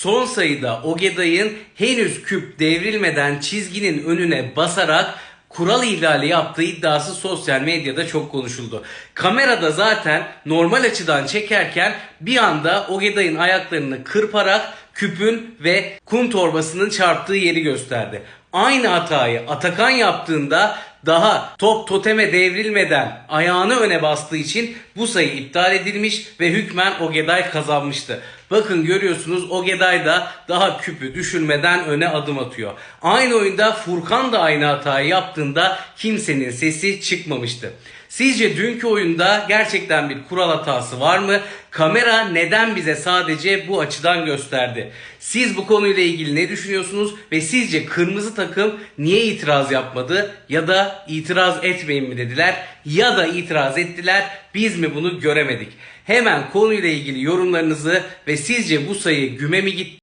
Son sayıda Ogeday'ın henüz küp devrilmeden çizginin önüne basarak kural ihlali yaptığı iddiası sosyal medyada çok konuşuldu. Kamerada zaten normal açıdan çekerken bir anda Ogeday'ın ayaklarını kırparak küpün ve kum torbasının çarptığı yeri gösterdi. Aynı hatayı Atakan yaptığında daha top toteme devrilmeden ayağını öne bastığı için bu sayı iptal edilmiş ve hükmen Ogeday kazanmıştı. Bakın görüyorsunuz Ogeday da daha küpü düşürmeden öne adım atıyor. Aynı oyunda Furkan da aynı hatayı yaptığında kimsenin sesi çıkmamıştı. Sizce dünkü oyunda gerçekten bir kural hatası var mı? Kamera neden bize sadece bu açıdan gösterdi? Siz bu konuyla ilgili ne düşünüyorsunuz ve sizce kırmızı takım niye itiraz yapmadı ya da itiraz etmeyin mi dediler ya da itiraz ettiler biz mi bunu göremedik? Hemen konuyla ilgili yorumlarınızı ve sizce bu sayı güme mi gitti?